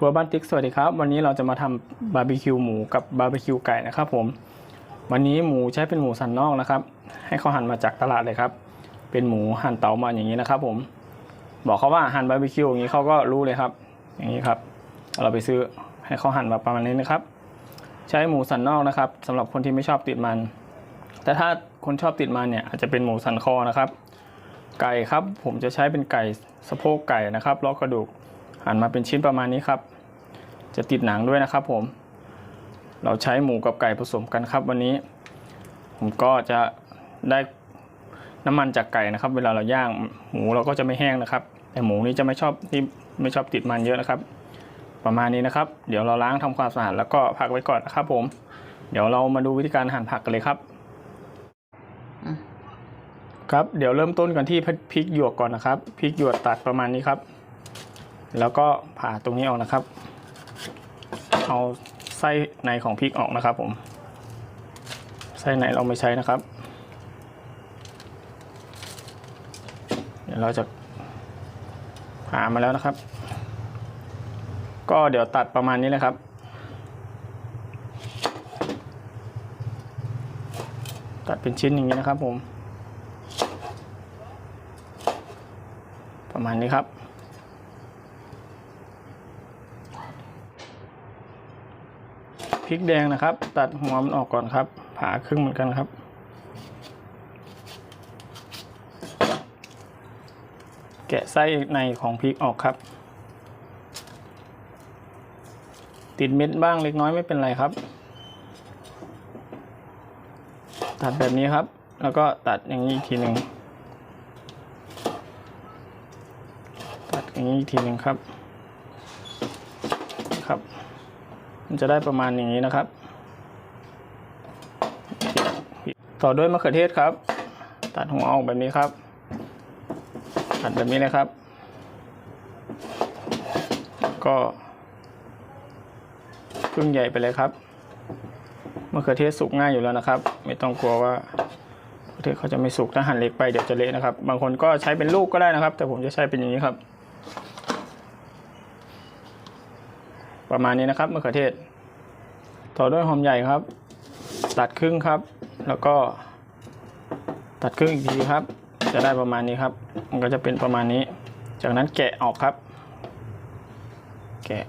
ครัวบ้านติ๊กสวัสดีครับ วันนี้เราจะมาทำบาร์บีคิวหมูกับบาร์บีคิวไก่นะครับผม วันนี้หมูใช้เป็นหมูสันนอกนะครับ ให้เขาหั่นมาจากตลาดเลยครับ เป็นหมูหั่นเตามาอย่างนี้นะครับผม บอกเขาว่าหั่นบาร์บีคิวอย่างนี้เขาก็รู้เลยครับ อย่างนี้ครับ เราไปซื้อให้เขาหั่นมาประมาณนี้นะครับ ใช้หมูสันนอกนะครับสำหรับคนที่ไม่ชอบติดมัน แต่ถ้าคนชอบติดมันเนี่ยอาจจะเป็นหมูสันคอนะครับ ไก่ครับผมจะใช้เป็นไก่สะโพกไก่นะครับลาะกระดูกหั่นมาเป็นชิ้นประมาณนี้ครับ จะติดหนังด้วยนะครับผม เราใช้หมูกับไก่ผสมกันครับ วันนี้ ผมก็จะได้น้ำมันจากไก่นะครับ เวลาเราย่างหมูเราก็จะไม่แห้งนะครับ แต่หมูนี้จะไม่ชอบที่ไม่ชอบติดมันเยอะนะครับ ประมาณนี้นะครับ เดี๋ยวเราล้างทำความสะอาดแล้วก็พักไว้ก่อนนะครับ ผม เดี๋ยวเรามาดูวิธีการหั่นผักกันเลยครับครับเดี๋ยวเริ่มต้นกันที่พริกหยวกก่อนนะครับพริกหยวกตัดประมาณนี้ครับ แล้วก็ผ่าตรงนี้ออกนะครับ เอาไส้ในของพริกออกนะครับผม ไส้ในเราไม่ใช้นะครับ เดี๋ยวเราจะผ่ามาแล้วนะครับ ก็เดี๋ยวตัดประมาณนี้เลยครับ ตัดเป็นชิ้นอย่างนี้นะครับผม ประมาณนี้ครับ พริกแดงนะครับ ตัดหัวมันออกก่อนครับ ผ่าครึ่งเหมือนกันครับแกะไส้ในของพริกออกครับ ติดเม็ดบ้างเล็กน้อยไม่เป็นไรครับ ตัดแบบนี้ครับ แล้วก็ตัดอย่างนี้อีกทีหนึ่งตัดอย่างนี้อีกทีหนึ่งครับ ครับ มันจะได้ประมาณอย่างนี้นะครับ ต่อด้วยมะเขือเทศครับ ตัดหัวออกแบบนี้ครับ ตัดแบบนี้เลยครับ ก็ครึ่งใหญ่ไปเลยครับมะเขือเทศสุกง่ายอยู่แล้วนะครับ ไม่ต้องกลัวว่ามะเขือเทศเขาจะไม่สุกถ้าหั่นเล็กไปเดี๋ยวจะเละนะครับ บางคนก็ใช้เป็นลูกก็ได้นะครับ แต่ผมจะใช้เป็นอย่างนี้ครับ ประมาณนี้นะครับมะเขือเทศ ต่อด้วยหอมใหญ่ครับ ตัดครึ่งครับ แล้วก็ ตัดครึ่งอีกทีครับ จะได้ประมาณนี้ครับ มันก็จะเป็นประมาณนี้ จากนั้นแกะออกครับ แกะ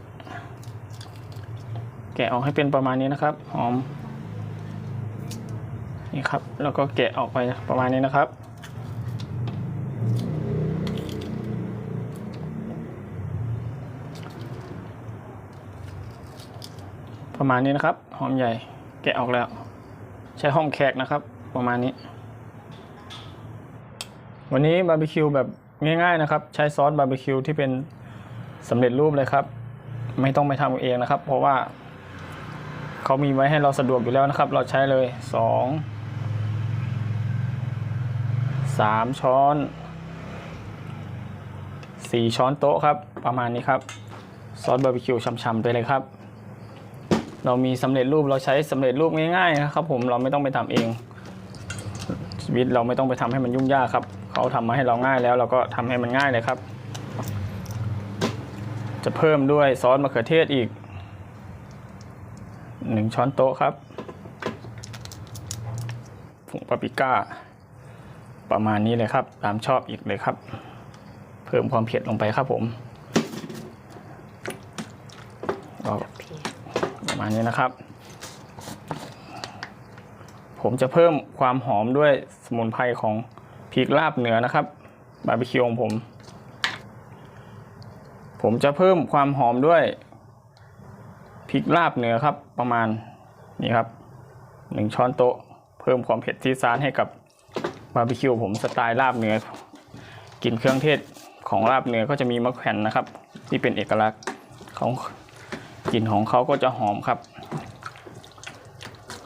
แกะออกให้เป็นประมาณนี้นะครับ หอม นี่ครับ แล้วก็แกะออกไปประมาณนี้นะครับ ประมาณนี้นะครับ หอมใหญ่แกะออกแล้ว ใช้ห้องแขกนะครับ ประมาณนี้ วันนี้บาร์บีคิวแบบง่ายๆนะครับ ใช้ซอสบาร์บีคิวที่เป็นสำเร็จรูปเลยครับ ไม่ต้องไปทำเองนะครับ เพราะว่าเขามีไว้ให้เราสะดวกอยู่แล้วนะครับ เราใช้เลยสองสามช้อนสี่ช้อนโต๊ะครับ ประมาณนี้ครับ ซอสบาร์บีคิวช่ำๆไปเลยครับ เรามีสำเร็จรูปเราใช้สำเร็จรูปง่ายๆนะครับ ผมเราไม่ต้องไปทำเองชีวิตเราไม่ต้องไปทำให้มันยุ่งยากครับเขาทำมาให้เราง่ายแล้ว เราก็ทำให้มันง่ายเลยครับ จะเพิ่มด้วยซอสมะเขือเทศอีกหนึ่งช้อนโต๊ะครับผงปาปริก้า ประมาณนี้เลยครับ ตามชอบอีกเลยครับ เพิ่มความเผ็ดลงไปครับผมก็ ประมาณนี้นะครับ ผมจะเพิ่มความหอมด้วยสมุนไพรของพริกลาบเหนือนะครับบาร์บีคิวของผม ผมจะเพิ่มความหอมด้วยพริกลาบเหนือครับ ประมาณนี่ครับหนึ่งช้อนโต๊ะ เพิ่มความเผ็ดที่ซานให้กับบาร์บีคิวผมสไตล์ลาบเหนือกลิ่นเครื่องเทศของลาบเหนือก็จะมีมะแขวนนะครับ ที่เป็นเอกลักษณ์ของ กลิ่นของเขาก็จะหอมครับ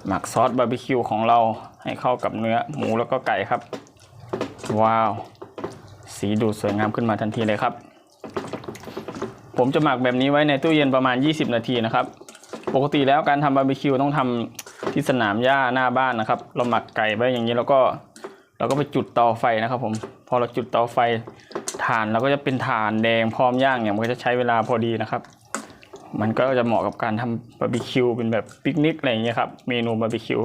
หมักซอสบาร์บีคิวของเราให้เข้ากับเนื้อหมูแล้วก็ไก่ครับ ว้าว สีดูสวยงามขึ้นมาทันทีเลยครับ ผมจะหมักแบบนี้ไว้ในตู้เย็นประมาณ 20 นาทีนะครับ ปกติแล้วการทำบาร์บีคิวต้องทำที่สนามหญ้าหน้าบ้านนะครับ เราหมักไก่ไว้อย่างนี้แล้วก็เราก็ไปจุดเตาไฟนะครับผม พอเราจุดเตาไฟถ่านเราก็จะเป็นถ่านแดงพร้อมย่างเนี่ยมันก็จะใช้เวลาพอดีนะครับ มันก็จะเหมาะกับการทำบาร์บีคิวเป็นแบบปิกนิกอะไรอย่างเงี้ยครับ เมนูบาร์บีคิว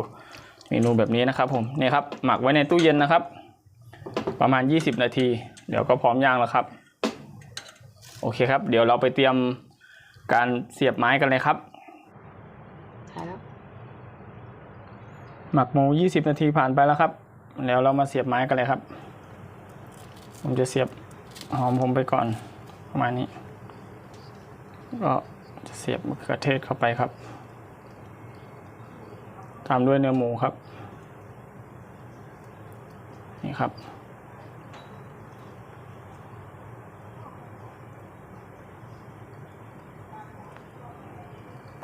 เมนูแบบนี้นะครับผมนี่ครับ หมักไว้ในตู้เย็นนะครับ ประมาณ 20 นาที เดี๋ยวก็พร้อมย่างแล้วครับ โอเคครับ เดี๋ยวเราไปเตรียมการเสียบไม้กันเลยครับถ่ายแล้วหมักหมู 20 นาทีผ่านไปแล้วครับ แล้วเรามาเสียบไม้กันเลยครับ ผมจะเสียบหอมผมไปก่อนประมาณนี้ ก็จะ เสียบมะเขือเทศเข้าไปครับ ตามด้วยเนื้อหมูครับ นี่ครับ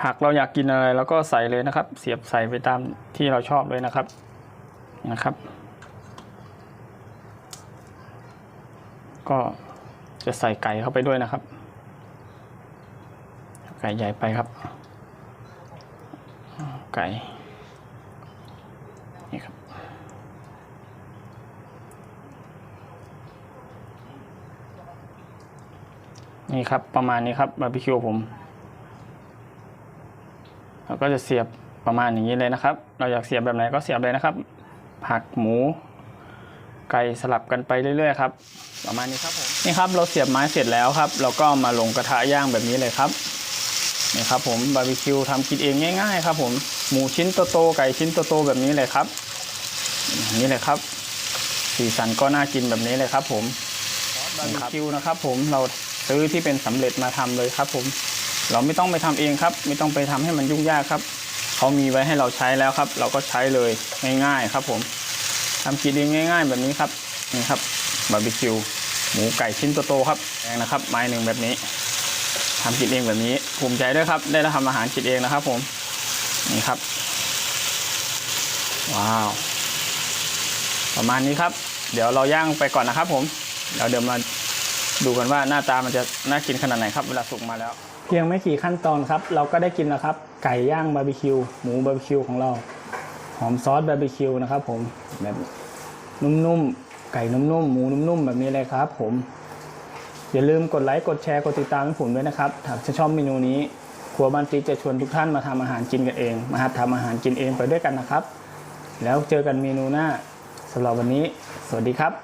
ผักเราอยากกินอะไรเราก็ใส่เลยนะครับ เสียบใส่ไปตามที่เราชอบเลยนะครับ นะครับ ก็จะใส่ไก่เข้าไปด้วยนะครับ ก่ใหญ่ไปครับ ไก่นี่ครับนี่ครับประมาณนี้ครับบาร์บีคิวผมเราก็จะเสียบประมาณอย่างนี้เลยนะครับ เราอยากเสียบแบบไหนก็เสียบเลยนะครับ ผักหมู ไก่สลับกันไปเรื่อยๆครับประมาณนี้ครับผมนี่ครับเราเสียบไม้เสร็จแล้วครับ เราก็มาลงกระทะย่างแบบนี้เลยครับ นี่ครับผมบาร์บีคิวทำกินเองง่ายๆครับผมหมูชิ้นโตๆไก่ชิ้นโตๆแบบนี้เลยครับอย่างนี้เลยครับ สีสันก็น่ากินแบบนี้เลยครับ ผมบาร์บีคิวนะครับ ผมเราซื้อที่เป็นสำเร็จมาทำเลยครับ ผม เราไม่ต้องไปทำเองครับ ไม่ต้องไปทำให้มันยุ่งยากครับเขามีไว้ให้เราใช้แล้วครับ เราก็ใช้เลยง่ายๆครับ ผมทำกินเองง่าย ๆ แบบนี้ครับนี่ครับบาร์บีคิวหมูไก่ชิ้นโตๆครับแพงนะครับ ไม้หนึ่งแบบนี้ ทำกินเองแบบนี้ภูมิใจด้วยครับ ได้ทำอาหารกินเองนะครับ ผมนี่ครับ ว้าว ประมาณนี้ครับ เดี๋ยวเราย่างไปก่อนนะครับ ผมแล้วเดี๋ยวมาดูกันว่าหน้าตามันจะน่ากินขนาดไหนครับเวลาสุกมาแล้ว เพียงไม่กี่ขั้นตอนครับ เราก็ได้กินแล้วครับ ไก่ย่างบาร์บีคิวหมูบาร์บีคิวของเรา หอมซอสบาร์บีคิวนะครับ ผมแบบนุ่มๆไก่นุ่มๆหมูนุ่มๆแบบนี้เลยครับ ผม อย่าลืมกดไลค์กดแชร์กดติดตามให้ผมด้วยนะครับถ้าชอบเมนูนี้ครัวบ้านติ๊กจะชวนทุกท่านมาทำอาหารกินกันเอง มาหัดทำอาหารกินเองไปด้วยกันนะครับ แล้วเจอกันเมนูหน้าสำหรับวันนี้ สวัสดีครับ